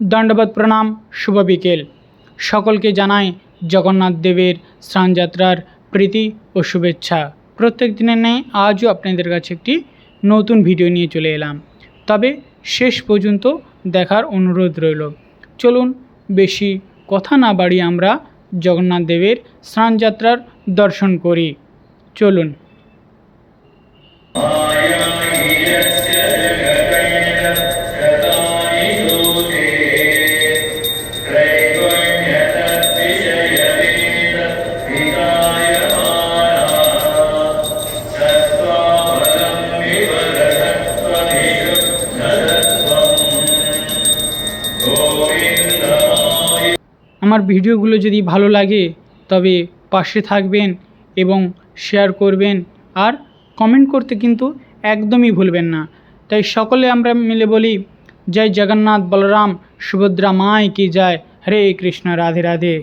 দণ্ডবত প্রণাম, শুভ বিকেল। সকলকে জানাই জগন্নাথ দেবের স্নানযাত্রার প্রীতি ও শুভেচ্ছা। প্রত্যেক দিনের ন্যায় আজও আপনাদের কাছে একটি নতুন ভিডিও নিয়ে চলে এলাম। তবে শেষ পর্যন্ত দেখার অনুরোধ রইল। চলুন বেশি কথা না বাড়িয়ে আমরা জগন্নাথ দেবের স্নানযাত্রার দর্শন করি। চলুন। আমার ভিডিওগুলো যদি ভালো লাগে, তবে পাশে থাকবেন এবং শেয়ার করবেন। আর কমেন্ট করতে কিন্তু একদমই ভুলবেন না। তাই সকলে আমরা মিলে বলি, জয় জগন্নাথ বলরাম, সুভদ্রা মায় কি যায় হরে কৃষ্ণ রাধে রাধে।